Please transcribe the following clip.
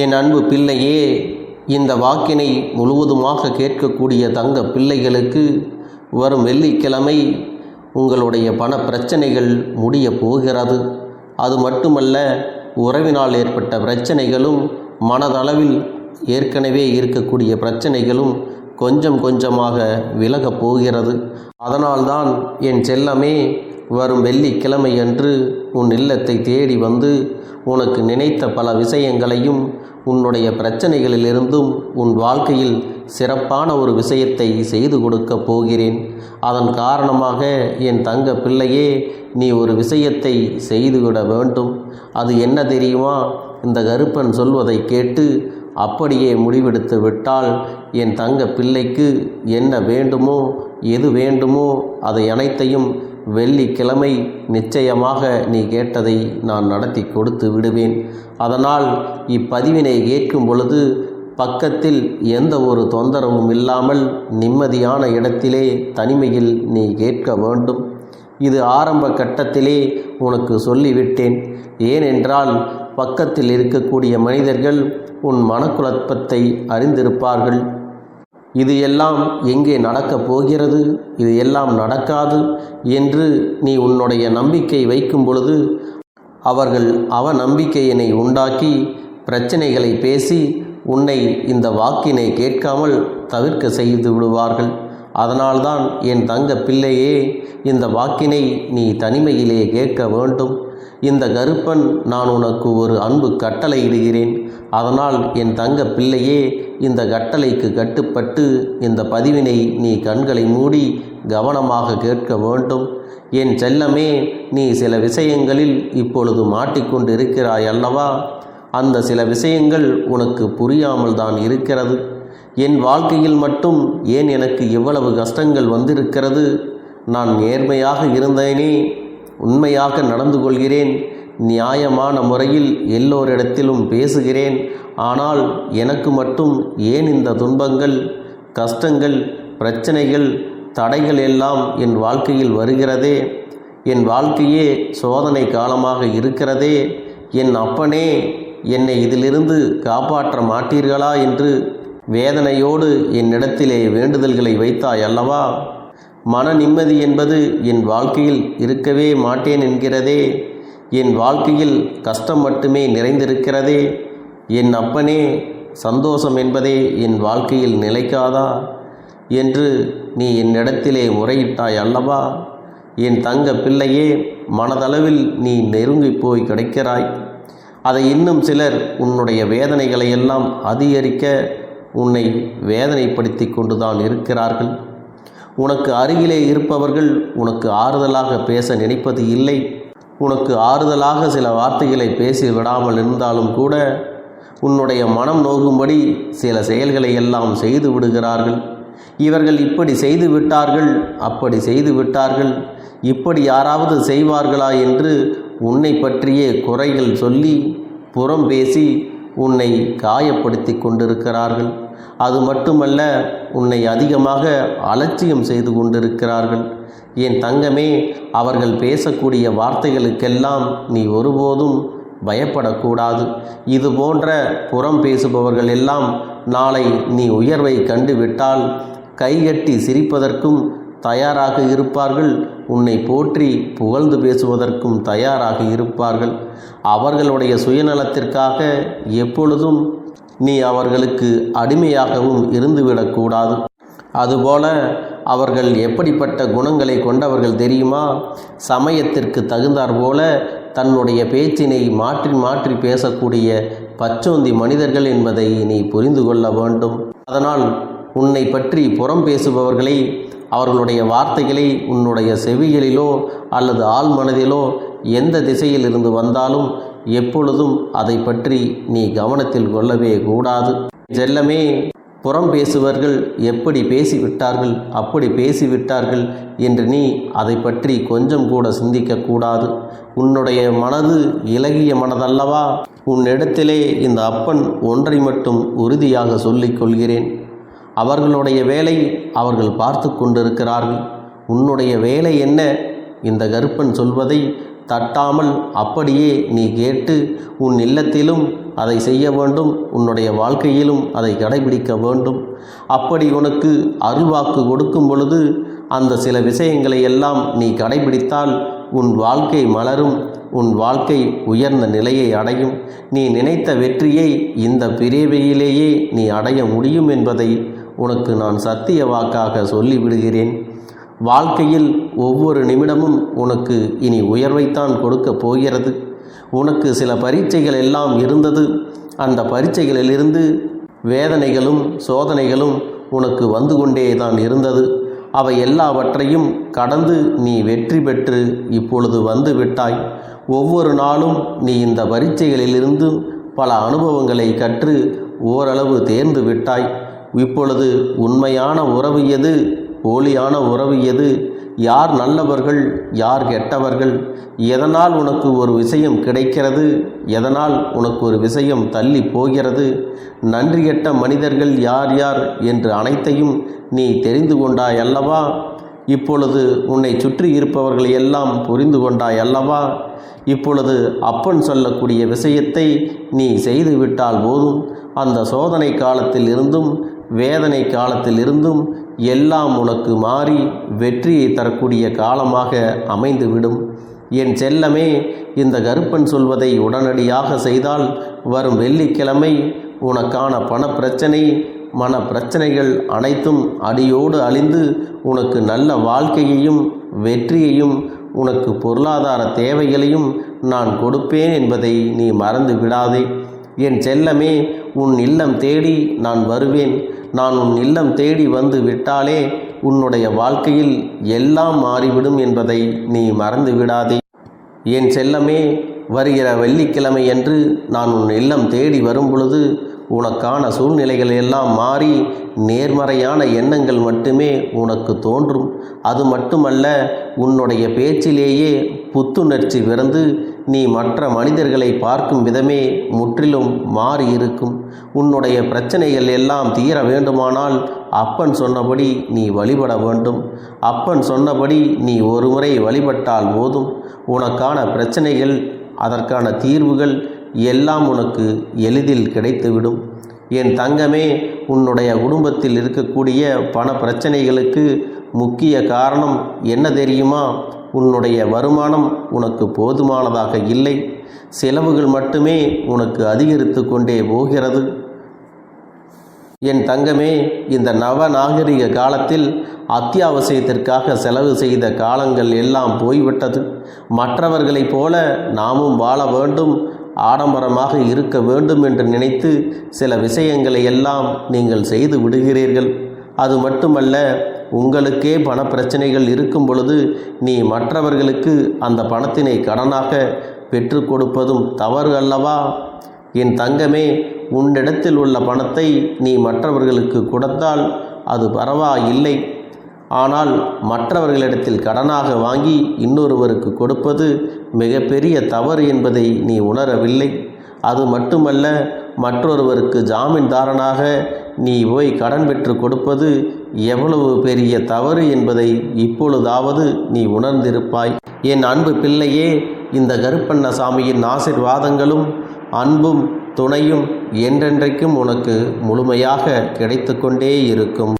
என் அன்பு பிள்ளையே இந்த வாக்கினை முழுவதுமாக கேட்கக்கூடிய தங்க பிள்ளைகளுக்கு வரும் வெள்ளிக்கிழமை உங்களுடைய பண பிரச்சனைகள் முடிய போகிறது. அது மட்டுமல்ல உறவினால் ஏற்பட்ட பிரச்சனைகளும் மனதளவில் ஏற்கனவே இருக்கக்கூடிய பிரச்சனைகளும் கொஞ்சம் கொஞ்சமாக விலகப் போகிறது. அதனால்தான் என் செல்லமே வரும் வெள்ளிக்கிழமை அன்று உன் இல்லத்தை தேடி வந்து உனக்கு நினைத்த பல விஷயங்களையும் உன்னுடைய பிரச்சனைகளிலிருந்தும் உன் வாழ்க்கையில் சிறப்பான ஒரு விஷயத்தை செய்து கொடுக்கப் போகிறேன். அதன் காரணமாக என் தங்க பிள்ளையே நீ ஒரு விஷயத்தை செய்துவிட வேண்டும். அது என்ன தெரியுமா? இந்த கருப்பன் சொல்வதை கேட்டு அப்படியே முடிவெடுத்து விட்டால் என் தங்க பிள்ளைக்கு என்ன வேண்டுமோ எது வேண்டுமோ அதை அனைத்தையும் வெள்ளிக்கிழமை நிச்சயமாக நீ கேட்டதை நான் நடத்தி கொடுத்து விடுவேன். அதனால் இப்பதிவினை கேட்கும் பொழுது பக்கத்தில் எந்த ஒரு தொந்தரவும் இல்லாமல் நிம்மதியான இடத்திலே தனிமையில் நீ கேட்க வேண்டும். இது ஆரம்ப கட்டத்திலே உனக்கு சொல்லிவிட்டேன். ஏனென்றால் பக்கத்தில் இருக்கக்கூடிய மனிதர்கள் உன் மனக்குழப்பத்தை அறிந்திருப்பார்கள். இது எல்லாம் எங்கே நடக்கப் போகிறது? இது எல்லாம் நடக்காது என்று நீ உன்னுடைய நம்பிக்கை வைக்கும் பொழுது அவர்கள் அவ நம்பிக்கையினை உண்டாக்கி பிரச்சனைகளை பேசி உன்னை இந்த வாக்கினை கேட்காமல் தவிர்க்க செய்து விடுவார்கள். அதனால்தான் என் தங்க பிள்ளையே இந்த வாக்கினை நீ தனிமையிலே கேட்க வேண்டும். இந்த கருப்பன் நான் உனக்கு ஒரு அன்பு கட்டளை இடுகிறேன் அதனால் என் தங்க பிள்ளையே இந்த கட்டளைக்கு கட்டுப்பட்டு இந்த பதிவினை நீ கண்களை மூடி கவனமாக கேட்க வேண்டும். என் செல்லமே நீ சில விஷயங்களில் இப்பொழுது மாட்டிக்கொண்டு இருக்கிறாய் அல்லவா அந்த சில விஷயங்கள் உனக்கு புரியாமல் தான் இருக்கிறது. என் வாழ்க்கையில் மட்டும் ஏன் எனக்கு இவ்வளவு கஷ்டங்கள் வந்திருக்கிறது? நான் நேர்மையாக இருந்தேனே உண்மையாக நடந்து கொள்கிறேன் நியாயமான முறையில் எல்லோரிடத்திலும் பேசுகிறேன். ஆனால் எனக்கு மட்டும் ஏன் இந்த துன்பங்கள் கஷ்டங்கள் பிரச்சனைகள் தடைகள் எல்லாம் என் வாழ்க்கையில் வருகிறதே? என் வாழ்க்கையே சோதனை காலமாக இருக்கிறதே? என் அப்பனே என்னை இதிலிருந்து காப்பாற்ற மாட்டீர்களா என்று வேதனையோடு என்னிடத்திலே வேண்டுதல்களை வைத்தாய் அல்லவா? மன நிம்மதி என்பது என் வாழ்க்கையில் இருக்கவே மாட்டேன் என்கிறதே. என் வாழ்க்கையில் கஷ்டம் மட்டுமே நிறைந்திருக்கிறதே. என் அப்பனே சந்தோஷம் என்பதே என் வாழ்க்கையில் நிலைக்காதா? என்று நீ என்னிடத்திலே முறையிட்டாய் அல்லவா? என் தங்க பிள்ளையே மனதளவில் நீ நெருங்கி போய் கிடைக்கிறாய். அதை இன்னும் சிலர் உன்னுடைய வேதனைகளை எல்லாம் அதிகரிக்க உன்னை வேதனைப்படுத்தி கொண்டுதான் இருக்கிறார்கள். உனக்கு அருகிலே இருப்பவர்கள் உனக்கு ஆறுதலாக பேச நினைப்பது இல்லை. உனக்கு ஆறுதலாக சில வார்த்தைகளை பேசி விடாமல் இருந்தாலும் கூட உன்னுடைய மனம் நோகும்படி சில செயல்களை எல்லாம் செய்து விடுகிறார்கள். இவர்கள் இப்படி செய்து விட்டார்கள் அப்படி செய்து விட்டார்கள். இப்படி யாராவது செய்வார்களா என்று உன்னை பற்றியே குறைகள் சொல்லி புறம் பேசி உன்னை காயப்படுத்தி கொண்டிருக்கிறார்கள். அது மட்டுமல்ல உன்னை அதிகமாக அலட்சியம் செய்து கொண்டிருக்கிறார்கள். என் தங்கமே அவர்கள் பேசக்கூடிய வார்த்தைகளுக்கெல்லாம் நீ ஒருபோதும் பயப்படக்கூடாது. இது போன்ற புறம் பேசுபவர்கள் எல்லாம் நாளை நீ உயர்வை கண்டுவிட்டால் கைகட்டி சிரிப்பதற்கும் தயாராக இருப்பார்கள். உன்னை போற்றி புகழ்ந்து பேசுவதற்கும் தயாராக இருப்பார்கள். அவர்களுடைய சுயநலத்திற்காக எப்பொழுதும் நீ அவர்களுக்கு அடிமையாகவும் இருந்துவிடக்கூடாது. அதுபோல அவர்கள் எப்படிப்பட்ட குணங்களை கொண்டவர்கள் தெரியுமா? சமயத்திற்கு தகுந்தாற் போல தன்னுடைய பேச்சினை மாற்றி மாற்றி பேசக்கூடிய பச்சோந்தி மனிதர்கள் என்பதை நீ புரிந்து கொள்ள வேண்டும். அதனால் உன்னை பற்றி புறம் பேசுபவர்களை அவர்களுடைய வார்த்தைகளை உன்னுடைய செவிகளிலோ அல்லது ஆழ்மனதிலோ எந்த திசையில் இருந்து வந்தாலும் எப்பொழுதும் அதை பற்றி நீ கவனத்தில் கொள்ளவே கூடாது. செல்லமே புறம் பேசுவர்கள் எப்படி பேசிவிட்டார்கள் அப்படி பேசிவிட்டார்கள் என்று நீ அதை பற்றி கொஞ்சம் கூட சிந்திக்கக்கூடாது உன்னுடைய மனது இலகிய மனதல்லவா? உன்னிடத்திலே இந்த அப்பன் ஒன்றை மட்டும் உறுதியாக சொல்லிக் கொள்கிறேன். அவர்களுடைய வேலை அவர்கள் பார்த்து கொண்டிருக்கிறார்கள். உன்னுடைய வேலை என்ன? இந்த கருப்பன் சொல்வதை தட்டாமல் அப்படியே நீ கேட்டு உன் இல்லத்திலும் அதை செய்ய வேண்டும் உன்னுடைய வாழ்க்கையிலும் அதை கடைபிடிக்க வேண்டும். அப்படி உனக்கு அருள்வாக்கு கொடுக்கும் பொழுது அந்த சில விஷயங்களை எல்லாம் நீ கடைபிடித்தால் உன் வாழ்க்கை மலரும் உன் வாழ்க்கை உயர்ந்த நிலையை அடையும். நீ நினைத்த வெற்றியை இந்த பிறவியிலேயே நீ அடைய முடியும் என்பதை உனக்கு நான் சத்திய வாக்காக சொல்லிவிடுகிறேன். வாழ்க்கையில் ஒவ்வொரு நிமிடமும் உனக்கு இனி உயர்வைத்தான் கொடுக்கப் போகிறது. உனக்கு சில பரீட்சைகள் எல்லாம் இருந்தது. அந்த பரீட்சைகளிலிருந்து வேதனைகளும் சோதனைகளும் உனக்கு வந்து கொண்டே தான் இருந்தது. அவை எல்லாவற்றையும் கடந்து நீ வெற்றி பெற்று இப்பொழுது வந்து விட்டாய். ஒவ்வொரு நாளும் நீ இந்த பரீட்சைகளிலிருந்து பல அனுபவங்களை கற்று ஓரளவு தேர்ந்து விட்டாய். இப்பொழுது உண்மையான உறவு எது? போலியான உறவு எது? யார் நல்லவர்கள் யார் கெட்டவர்கள்? எதனால் உனக்கு ஒரு விஷயம் கிடைக்கிறது? எதனால் உனக்கு ஒரு விஷயம் தள்ளி போகிறது? நன்றி கெட்ட மனிதர்கள் யார் யார் என்று அனைத்தையும் நீ தெரிந்து கொண்டாய் அல்லவா? இப்பொழுது உன்னை சுற்றி இருப்பவர்களை எல்லாம் புரிந்து கொண்டாய் அல்லவா? இப்பொழுது அப்பன் சொல்லக்கூடிய விஷயத்தை நீ செய்துவிட்டால் போதும். அந்த சோதனை காலத்தில் இருந்தும் வேதனை காலத்திலிருந்தும் எல்லாம் உனக்கு மாறி வெற்றியை தரக்கூடிய காலமாக அமைந்துவிடும். என் செல்லமே இந்த கருப்பன் சொல்வதை உடனடியாக செய்தால் வரும் வெள்ளிக்கிழமை உனக்கான பணப்பிரச்சனை மன பிரச்சனைகள் அனைத்தும் அடியோடு அழிந்து உனக்கு நல்ல வாழ்க்கையையும் வெற்றியையும் உனக்கு பொருளாதார தேவைகளையும் நான் கொடுப்பேன் என்பதை நீ மறந்து விடாதே என் செல்லமே உன் இல்லம் தேடி நான் வருவேன். நான் உன் இல்லம் தேடி வந்து விட்டாலே உன்னுடைய வாழ்க்கையில் எல்லாம் மாறிவிடும் என்பதை நீ மறந்து விடாதே. என் செல்லமே வருகிற வெள்ளிக்கிழமை என்று நான் உன் இல்லம் தேடி வரும் பொழுது உனக்கான சூழ்நிலைகள் எல்லாம் மாறி நேர்மறையான எண்ணங்கள் மட்டுமே உனக்கு தோன்றும். அது மட்டுமல்ல உன்னுடைய பேச்சிலேயே புத்துணர்ச்சி பிறந்து நீ மற்ற மனிதர்களை பார்க்கும் விதமே முற்றிலும் மாறி இருக்கும். உன்னுடைய பிரச்சனைகள் எல்லாம் தீர வேண்டுமானால் அப்பன் சொன்னபடி நீ வழிபட வேண்டும். அப்பன் சொன்னபடி நீ ஒருமுறை வழிபட்டால் போதும். உனக்கான பிரச்சனைகள் அதற்கான தீர்வுகள் எல்லாம் உனக்கு எளிதில் கிடைத்துவிடும். என் தங்கமே உன்னுடைய குடும்பத்தில் இருக்கக்கூடிய பண பிரச்சனைகளுக்கு முக்கிய காரணம் என்ன தெரியுமா? உன்னுடைய வருமானம் உனக்கு போதுமானதாக இல்லை. செலவுகள் மட்டுமே உனக்கு அதிகரித்து கொண்டே போகிறது. என் தங்கமே இந்த நவநாகரிக காலத்தில் அத்தியாவசியத்திற்காக செலவு செய்த காலங்கள் எல்லாம் போய்விட்டது. மற்றவர்களைப் போல நாமும் வாழ வேண்டும் ஆடம்பரமாக இருக்க வேண்டும் என்று நினைத்து சில விஷயங்களை எல்லாம் நீங்கள் செய்து விடுகிறீர்கள். அது மட்டுமல்ல உங்களுக்கே பண பிரச்சனைகள் இருக்கும் பொழுது நீ மற்றவர்களுக்கு அந்த பணத்தினை கடனாக பெற்று கொடுப்பதும் தவறு அல்லவா? என் தங்கமே உன்னிடத்தில் உள்ள பணத்தை நீ மற்றவர்களுக்கு கொடுத்தால் அது பரவாயில்லை. ஆனால் மற்றவர்களிடத்தில் கடனாக வாங்கி இன்னொருவருக்கு கொடுப்பது மிகப்பெரிய தவறு என்பதை நீ உணரவில்லை. அது மட்டுமல்ல மற்றொருவருக்கு ஜாமீன்தாரனாக நீ போய் கடன் பெற்று கொடுப்பது எவ்வளவு பெரிய தவறு என்பதை இப்பொழுதாவது நீ உணர்ந்திருப்பாய். என் அன்பு பிள்ளையே இந்த கருப்பண்ணசாமியின் ஆசிர்வாதங்களும் அன்பும் துணையும் என்றென்றைக்கும் உனக்கு முழுமையாக கிடைத்து கொண்டே இருக்கும்.